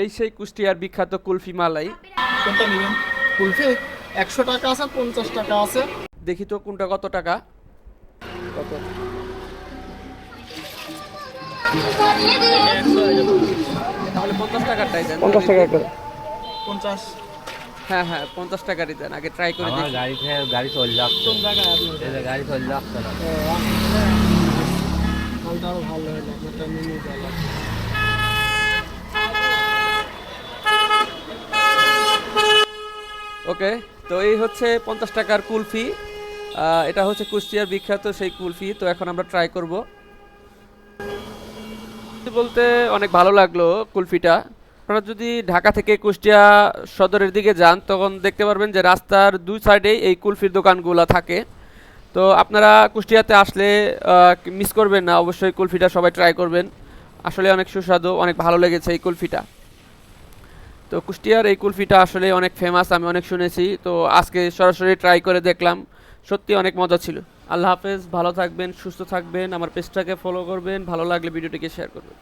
এই সেই কুষ্টিয়ার বিখ্যাত কুলফি মালাই। কোনটা নেবেন? কুলফি একশো টাকা আছে পঞ্চাশ টাকা আছে। দেখি তো কোনটা কত টাকা। কত? তাহলে পঞ্চাশ টাকারটাই দেন। পঞ্চাশ টাকা পঞ্চাশ। হ্যাঁ হ্যাঁ পঞ্চাশ টাকারই দেন। আগে ট্রাই করে দেখি। গাড়ি গাড়ি চলে যাচ্ছে। গাড়ি চলে যাচ্ছে। না মালটা ভালো ওকে তো এই হচ্ছে পঞ্চাশ টাকার কুলফি এটা হচ্ছে কুষ্টিয়ার বিখ্যাত সেই কুলফি তো এখন আমরা ট্রাই করব। বলতে অনেক ভালো লাগল কুলফিটা আপনারা যদি ঢাকা থেকে কুষ্টিয়া সদরের দিকে যান, তখন দেখতে পারবেন যে রাস্তার দুই সাইডেই এই কুলফির দোকানগুলো থাকে। তো আপনারা কুষ্টিয়াতে আসলে মিস করবেন না, অবশ্যই কুলফিটা সবাই ট্রাই করবেন। আসলে অনেক সুস্বাদু, অনেক ভালো লেগেছে এই কুলফিটা তো কুষ্টিয়ার এই কুলফিটা আসলে অনেক ফেমাস আমি অনেক শুনেছি। তো আজকে সরাসরি ট্রাই করে দেখলাম। সত্যি অনেক মজা ছিল। আল্লাহ হাফেজ, ভালো থাকবেন, সুস্থ থাকবেন, আমার পেজটাকে ফলো করবেন, ভালো লাগলে ভিডিওটিকে শেয়ার করবেন।